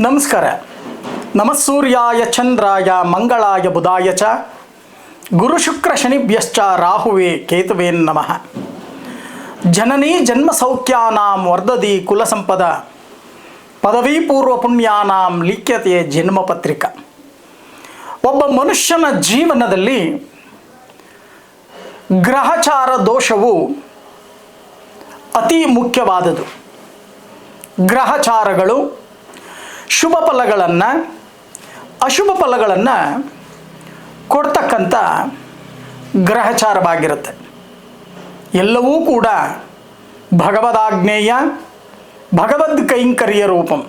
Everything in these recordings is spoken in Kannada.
ನಮಸ್ಕಾರ. ನಮಸ್ಸೂರ್ಯಾಯ ಚಂದ್ರಾಯ ಮಂಗಳಾಯ ಬುಧಾಯ ಚ. ಗುರು ಶುಕ್ರ ಶನಿಭ್ಯಶ್ಚ ರಾಹುವೇ ಕೇತುವೇನ್ ನಮಃ. ಜನನೀ ಜನ್ಮ ಸೌಖ್ಯಾನಾಂ ವರ್ಧದಿ ಕುಲಸಂಪದ. ಪದವಿ ಪೂರ್ವ ಪುಣ್ಯಾನಾಂ ಲಿಖ್ಯತೆ ಜನ್ಮ ಪತ್ರಿಕ ಒಬ್ಬ ಮನುಷ್ಯನ ಜೀವನದಲ್ಲಿ ಗ್ರಹಚಾರ ದೋಷವು ಅತಿ ಮುಖ್ಯವಾದದು ಗ್ರಹಚಾರಗಳು ಶುಭ ಫಲಗಳನ್ನು, ಅಶುಭ ಫಲಗಳನ್ನು ಕೊಡ್ತಕ್ಕಂಥ ಗ್ರಹಚಾರವಾಗಿರುತ್ತೆ. ಎಲ್ಲವೂ ಕೂಡ ಭಗವದಾಜ್ಞೇಯ, ಭಗವದ್ ಕೈಂಕರ್ಯ ರೂಪಂ.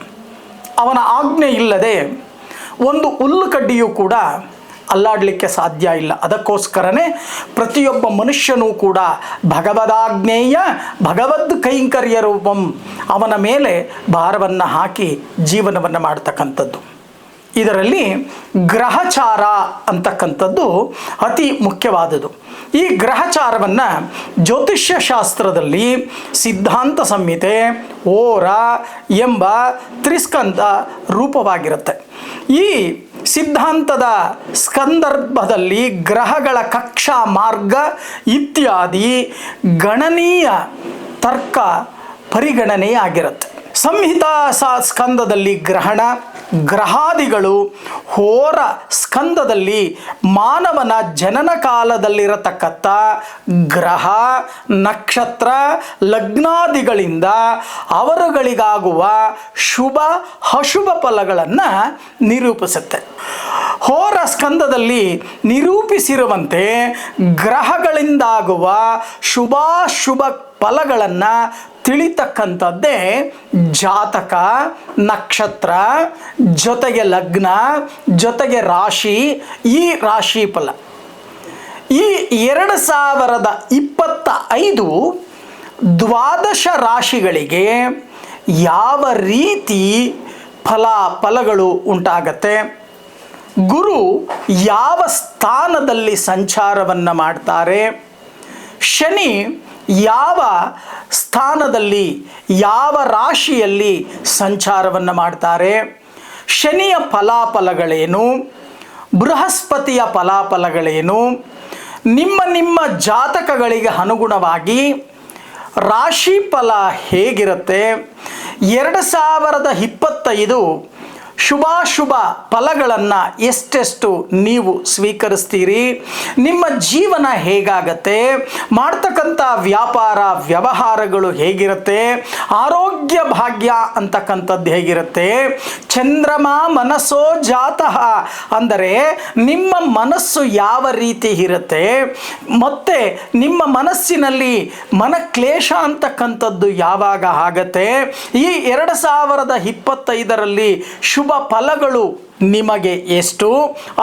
ಅವನ ಆಜ್ಞೆ ಇಲ್ಲದೆ ಒಂದು ಹುಲ್ಲು ಕಡ್ಡಿಯೂ ಕೂಡ ಅಲ್ಲಾಡಲಿಕ್ಕೆ ಸಾಧ್ಯ ಇಲ್ಲ. ಅದಕ್ಕೋಸ್ಕರನೇ ಪ್ರತಿಯೊಬ್ಬ ಮನುಷ್ಯನೂ ಕೂಡ ಭಗವದಾಜ್ಞೇಯ, ಭಗವದ್ ಕೈಂಕರ್ಯ ರೂಪಂ ಅವನ ಮೇಲೆ ಭಾರವನ್ನು ಹಾಕಿ ಜೀವನವನ್ನು ಮಾಡ್ತಕ್ಕಂಥದ್ದು. ಇದರಲ್ಲಿ ಗ್ರಹಚಾರ ಅಂತಕ್ಕಂಥದ್ದು ಅತಿ ಮುಖ್ಯವಾದುದು ಈ ಗ್ರಹಚಾರವನ್ನು ಜ್ಯೋತಿಷ್ಯ ಶಾಸ್ತ್ರದಲ್ಲಿ ಸಿದ್ಧಾಂತ ಸಂಹಿತೆ, ಓರ ಎಂಬ ತ್ರಿಸ್ಕಂದ ರೂಪವಾಗಿರುತ್ತೆ. ಈ ಸಿದ್ಧಾಂತದ ಸ್ಕಂದರ್ಭದಲ್ಲಿ ಗ್ರಹಗಳ ಕಕ್ಷಾ ಮಾರ್ಗ ಇತ್ಯಾದಿ ಗಣನೀಯ ತರ್ಕ ಪರಿಗಣನೆಯಾಗಿರುತ್ತೆ. ಸಂಹಿತಾ ಸ ಸ್ಕಂದದಲ್ಲಿ ಗ್ರಹಣ ಗ್ರಹಾದಿಗಳು ಹೋರ ಸ್ಕಂದದಲ್ಲಿ ಮಾನವನ ಜನನ ಕಾಲದಲ್ಲಿರತಕ್ಕಂಥ ಗ್ರಹ, ನಕ್ಷತ್ರ, ಲಗ್ನಾದಿಗಳಿಂದ ಅವರುಗಳಿಗಾಗುವ ಶುಭ, ಅಶುಭ ಫಲಗಳನ್ನು ನಿರೂಪಿಸುತ್ತೆ. ಹೋರ ಸ್ಕಂದದಲ್ಲಿ ನಿರೂಪಿಸಿರುವಂತೆ ಗ್ರಹಗಳಿಂದಾಗುವ ಶುಭಾಶುಭ ಫಲಗಳನ್ನು ತಿಳಿತಕ್ಕಂಥದ್ದೇ ಜಾತಕ, ನಕ್ಷತ್ರ, ಜೊತೆಗೆ ಲಗ್ನ, ಜೊತೆಗೆ ರಾಶಿ, ಈ ರಾಶಿ ಫಲ ಈ ಎರಡು ಸಾವಿರದ ಇಪ್ಪತ್ತ ಐದು ದ್ವಾದಶ ರಾಶಿಗಳಿಗೆ ಯಾವ ರೀತಿ ಫಲ ಫಲಗಳು ಉಂಟಾಗತ್ತೆ? ಗುರು ಯಾವ ಸ್ಥಾನದಲ್ಲಿ ಸಂಚಾರವನ್ನು ಮಾಡ್ತಾರೆ? ಶನಿ ಯಾವ ಸ್ಥಾನದಲ್ಲಿ, ಯಾವ ರಾಶಿಯಲ್ಲಿ ಸಂಚಾರವನ್ನು ಮಾಡ್ತಾರೆ? ಶನಿಯ ಫಲಾಫಲಗಳೇನು? ಬೃಹಸ್ಪತಿಯ ಫಲಾಫಲಗಳೇನು? ನಿಮ್ಮ ನಿಮ್ಮ ಜಾತಕಗಳಿಗೆ ಅನುಗುಣವಾಗಿ ರಾಶಿ ಫಲ ಹೇಗಿರುತ್ತೆ? ಎರಡು ಸಾವಿರದ ಇಪ್ಪತ್ತೈದು ಶುಭಾಶುಭ ಫಲಗಳನ್ನು ಎಷ್ಟೆಷ್ಟು ನೀವು ಸ್ವೀಕರಿಸ್ತೀರಿ? ನಿಮ್ಮ ಜೀವನ ಹೇಗಾಗತ್ತೆ? ಮಾಡ್ತಕ್ಕಂಥ ವ್ಯಾಪಾರ ವ್ಯವಹಾರಗಳು ಹೇಗಿರುತ್ತೆ? ಆರೋಗ್ಯ ಭಾಗ್ಯ ಅಂತಕ್ಕಂಥದ್ದು ಹೇಗಿರುತ್ತೆ? ಚಂದ್ರಮ ಮನಸ್ಸೋ ಜಾತಃ ಅಂದರೆ ನಿಮ್ಮ ಮನಸ್ಸು ಯಾವ ರೀತಿ ಇರುತ್ತೆ? ಮತ್ತು ನಿಮ್ಮ ಮನಸ್ಸಿನಲ್ಲಿ ಮನಕ್ಲೇಶ ಅಂತಕ್ಕಂಥದ್ದು ಯಾವಾಗ ಆಗತ್ತೆ? ಈ ಎರಡು ಸಾವಿರದ ಇಪ್ಪತ್ತೈದರಲ್ಲಿ ಶುಭ ಫಲಗಳು ನಿಮಗೆ ಎಷ್ಟು?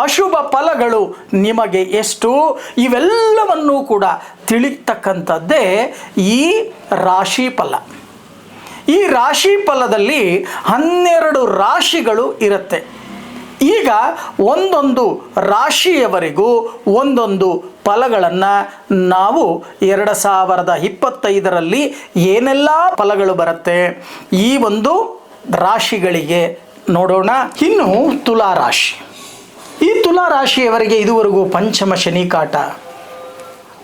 ಅಶುಭ ಫಲಗಳು ನಿಮಗೆ ಎಷ್ಟು? ಇವೆಲ್ಲವನ್ನೂ ಕೂಡ ತಿಳಿತಕ್ಕಂಥದ್ದೇ ಈ ರಾಶಿ ಫಲ. ಈ ರಾಶಿ ಫಲದಲ್ಲಿ ಹನ್ನೆರಡು ರಾಶಿಗಳು ಇರುತ್ತೆ. ಈಗ ಒಂದೊಂದು ರಾಶಿಯವರೆಗೂ ಒಂದೊಂದು ಫಲಗಳನ್ನು ನಾವು ಎರಡು ಸಾವಿರದ ಇಪ್ಪತ್ತೈದರಲ್ಲಿ ಏನೆಲ್ಲ ಫಲಗಳು ಬರುತ್ತೆ? ಈ ಒಂದು ರಾಶಿಗಳಿಗೆ ನೋಡೋಣ. ಇನ್ನು ತುಲಾ ರಾಶಿ ಈ ತುಲಾ ರಾಶಿಯವರಿಗೆ ಇದುವರೆಗೂ ಪಂಚಮ ಶನಿ ಕಾಟ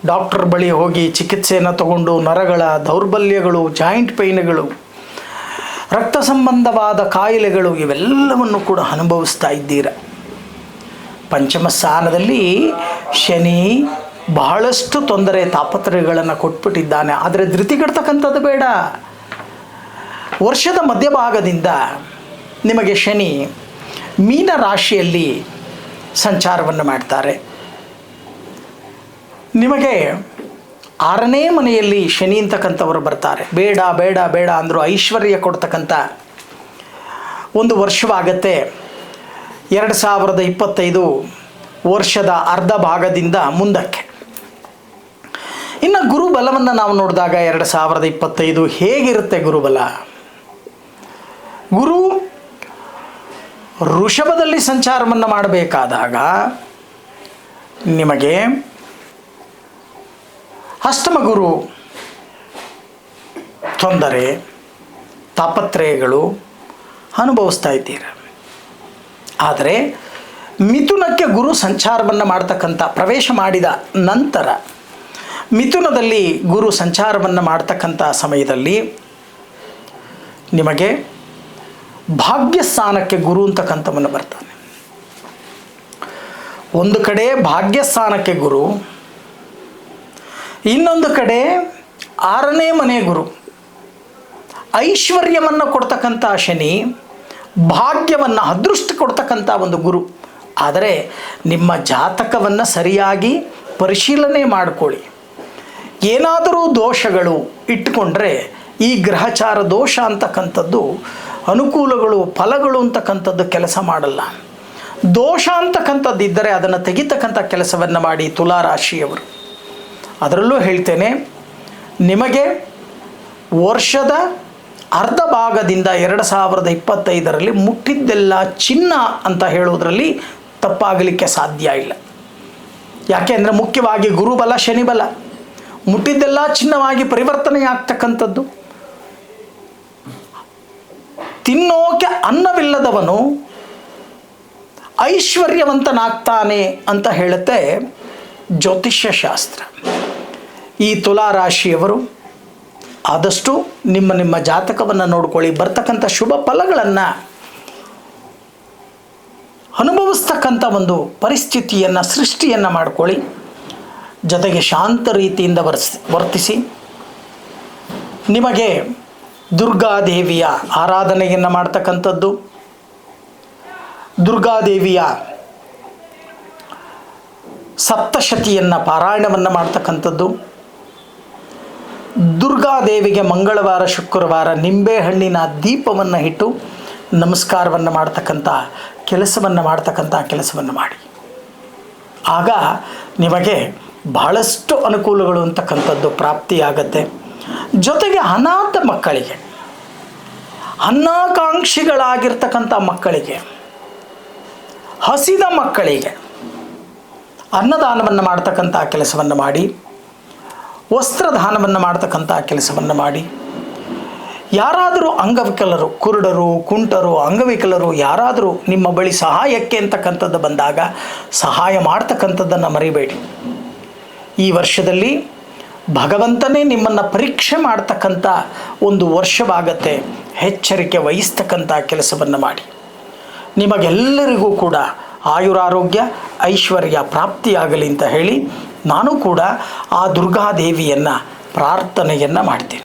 ಡಾಕ್ಟರ್ ಬಳಿ ಹೋಗಿ ಚಿಕಿತ್ಸೆಯನ್ನು ತಗೊಂಡು ನರಗಳ ದೌರ್ಬಲ್ಯಗಳು, ಜಾಯಿಂಟ್ ಪೈನ್ಗಳು, ರಕ್ತ ಸಂಬಂಧವಾದ ಕಾಯಿಲೆಗಳು ಇವೆಲ್ಲವನ್ನು ಕೂಡ ಅನುಭವಿಸ್ತಾ ಇದ್ದೀರ. ಪಂಚಮ ಸ್ಥಾನದಲ್ಲಿ ಶನಿ ಬಹಳಷ್ಟು ತೊಂದರೆ, ತಾಪತ್ರಯಗಳನ್ನು ಕೊಟ್ಬಿಟ್ಟಿದ್ದಾನೆ. ಆದರೆ ಧೃತಿಗೆಡ್ತಕ್ಕಂಥದ್ದು ಬೇಡ. ವರ್ಷದ ಮಧ್ಯಭಾಗದಿಂದ ನಿಮಗೆ ಶನಿ ಮೀನ ರಾಶಿಯಲ್ಲಿ ಸಂಚಾರವನ್ನು ಮಾಡ್ತಾರೆ. ನಿಮಗೆ ಆರನೇ ಮನೆಯಲ್ಲಿ ಶನಿ ಅಂತಕ್ಕಂಥವರು ಬರ್ತಾರೆ. ಬೇಡ ಬೇಡ ಬೇಡ ಅಂದರೂ ಐಶ್ವರ್ಯ ಕೊಡ್ತಕ್ಕಂಥ ಒಂದು ವರ್ಷವಾಗತ್ತೆ. ಎರಡು ಸಾವಿರದ ಇಪ್ಪತ್ತೈದು ವರ್ಷದ ಅರ್ಧ ಭಾಗದಿಂದ ಮುಂದಕ್ಕೆ. ಇನ್ನು ಗುರುಬಲವನ್ನು ನಾವು ನೋಡಿದಾಗ ಎರಡು ಸಾವಿರದ ಇಪ್ಪತ್ತೈದು ಹೇಗಿರುತ್ತೆ ಗುರುಬಲ? ಗುರು ಋಷಭದಲ್ಲಿ ಸಂಚಾರವನ್ನು ಮಾಡಬೇಕಾದಾಗ ನಿಮಗೆ ಅಷ್ಟಮ ಗುರು ತೊಂದರೆ, ತಾಪತ್ರಯಗಳು ಅನುಭವಿಸ್ತಾ ಇದ್ದೀರ. ಆದರೆ ಮಿಥುನಕ್ಕೆ ಗುರು ಸಂಚಾರವನ್ನು ಮಾಡ್ತಕ್ಕಂಥ ಪ್ರವೇಶ ಮಾಡಿದ ನಂತರ ಮಿಥುನದಲ್ಲಿ ಗುರು ಸಂಚಾರವನ್ನು ಮಾಡ್ತಕ್ಕಂಥ ಸಮಯದಲ್ಲಿ ನಿಮಗೆ ಭಾಗ್ಯಸ್ಥಾನಕ್ಕೆ ಗುರು ಅಂತಕ್ಕಂಥವನು ಬರ್ತಾನೆ. ಒಂದು ಕಡೆ ಭಾಗ್ಯಸ್ಥಾನಕ್ಕೆ ಗುರು, ಇನ್ನೊಂದು ಕಡೆ ಆರನೇ ಮನೆ ಗುರು. ಐಶ್ವರ್ಯವನ್ನು ಕೊಡ್ತಕ್ಕಂಥ ಶನಿ, ಭಾಗ್ಯವನ್ನು ಅದೃಷ್ಟ ಕೊಡ್ತಕ್ಕಂಥ ಒಂದು ಗುರು. ಆದರೆ ನಿಮ್ಮ ಜಾತಕವನ್ನು ಸರಿಯಾಗಿ ಪರಿಶೀಲನೆ ಮಾಡಿಕೊಳ್ಳಿ. ಏನಾದರೂ ದೋಷಗಳು ಇಟ್ಟುಕೊಂಡ್ರೆ ಈ ಗ್ರಹಚಾರ ದೋಷ ಅಂತಕ್ಕಂಥದ್ದು ಅನುಕೂಲಗಳು, ಫಲಗಳು ಅಂತಕ್ಕಂಥದ್ದು ಕೆಲಸ ಮಾಡಲ್ಲ. ದೋಷ ಅಂತಕ್ಕಂಥದ್ದು ಇದ್ದರೆ ಅದನ್ನು ತೆಗಿತಕ್ಕಂಥ ಕೆಲಸವನ್ನು ಮಾಡಿ ತುಲಾರಾಶಿಯವರು. ಅದರಲ್ಲೂ ಹೇಳ್ತೇನೆ, ನಿಮಗೆ ವರ್ಷದ ಅರ್ಧ ಭಾಗದಿಂದ ಎರಡು ಸಾವಿರದ ಇಪ್ಪತ್ತೈದರಲ್ಲಿ ಮುಟ್ಟಿದ್ದೆಲ್ಲ ಚಿನ್ನ ಅಂತ ಹೇಳೋದರಲ್ಲಿ ತಪ್ಪಾಗಲಿಕ್ಕೆ ಸಾಧ್ಯ ಇಲ್ಲ. ಯಾಕೆ ಅಂದರೆ ಮುಖ್ಯವಾಗಿ ಗುರುಬಲ, ಶನಿಬಲ. ಮುಟ್ಟಿದ್ದೆಲ್ಲ ಚಿನ್ನವಾಗಿ ಪರಿವರ್ತನೆ ಆಗ್ತಕ್ಕಂಥದ್ದು ತಿನ್ನೋಕೆ ಅನ್ನವಿಲ್ಲದವನು ಐಶ್ವರ್ಯವಂತನಾಗ್ತಾನೆ ಅಂತ ಹೇಳುತ್ತೆ ಜ್ಯೋತಿಷ್ಯ ಶಾಸ್ತ್ರ ಈ ತುಲಾರಾಶಿಯವರು ಆದಷ್ಟು ನಿಮ್ಮ ನಿಮ್ಮ ಜಾತಕವನ್ನು ನೋಡ್ಕೊಳ್ಳಿ, ಬರ್ತಕ್ಕಂಥ ಶುಭ ಫಲಗಳನ್ನು ಅನುಭವಿಸ್ತಕ್ಕಂಥ ಒಂದು ಪರಿಸ್ಥಿತಿಯನ್ನು, ಸೃಷ್ಟಿಯನ್ನು ಮಾಡ್ಕೊಳ್ಳಿ. ಜೊತೆಗೆ ಶಾಂತ ರೀತಿಯಿಂದ ವರ್ಸ್, ವರ್ತಿಸಿ. ನಿಮಗೆ ದುರ್ಗಾದೇವಿಯ ಆರಾಧನೆಯನ್ನು ಮಾಡ್ತಕ್ಕಂಥದ್ದು. ದುರ್ಗಾದೇವಿಯ ಸಪ್ತಶತಿಯನ್ನು ಪಾರಾಯಣವನ್ನು ಮಾಡ್ತಕ್ಕಂಥದ್ದು. ದುರ್ಗಾದೇವಿಗೆ ಮಂಗಳವಾರ, ಶುಕ್ರವಾರ ನಿಂಬೆಹಣ್ಣಿನ ದೀಪವನ್ನು ಇಟ್ಟು ನಮಸ್ಕಾರವನ್ನು ಮಾಡ್ತಕ್ಕಂಥ ಕೆಲಸವನ್ನು ಮಾಡ್ತಕ್ಕಂಥ ಕೆಲಸವನ್ನು ಮಾಡಿ. ಆಗ ನಿಮಗೆ ಬಹಳಷ್ಟು ಅನುಕೂಲಗಳು ಅಂತಕ್ಕಂಥದ್ದು ಪ್ರಾಪ್ತಿಯಾಗತ್ತೆ. ಜೊತೆಗೆ ಅನಾಥ ಮಕ್ಕಳಿಗೆ, ಅನ್ನಾಕಾಂಕ್ಷಿಗಳಾಗಿರ್ತಕ್ಕಂಥ ಮಕ್ಕಳಿಗೆ, ಹಸಿದ ಮಕ್ಕಳಿಗೆ ಅನ್ನದಾನವನ್ನು ಮಾಡ್ತಕ್ಕಂಥ ಕೆಲಸವನ್ನು ಮಾಡಿ, ವಸ್ತ್ರದಾನವನ್ನು ಮಾಡ್ತಕ್ಕಂಥ ಕೆಲಸವನ್ನು ಮಾಡಿ, ಯಾರಾದರೂ ಅಂಗವಿಕಲರು, ಕುರುಡರು, ಕುಂಟರು, ಅಂಗವಿಕಲರು, ಯಾರಾದರೂ ನಿಮ್ಮ ಬಳಿ ಸಹಾಯಕ್ಕೆ ಅಂತಕ್ಕಂಥದ್ದು ಬಂದಾಗ ಸಹಾಯ ಮಾಡ್ತಕ್ಕಂಥದ್ದನ್ನು ಮರಿಬೇಡಿ. ಈ ವರ್ಷದಲ್ಲಿ ಭಗವಂತನೇ ನಿಮ್ಮನ್ನು ಪರೀಕ್ಷೆ ಮಾಡ್ತಕ್ಕಂಥ ಒಂದು ವರ್ಷವಾಗತ್ತೆ. ಎಚ್ಚರಿಕೆ ವಹಿಸ್ತಕ್ಕಂಥ ಕೆಲಸವನ್ನು ಮಾಡಿ. ನಿಮಗೆಲ್ಲರಿಗೂ ಕೂಡ ಆಯುರಾರೋಗ್ಯ, ಐಶ್ವರ್ಯ ಪ್ರಾಪ್ತಿಯಾಗಲಿ ಅಂತ ಹೇಳಿ ನಾನು ಕೂಡ ಆ ದುರ್ಗಾದೇವಿಯನ್ನು ಪ್ರಾರ್ಥನೆಯನ್ನು ಮಾಡ್ತೀನಿ.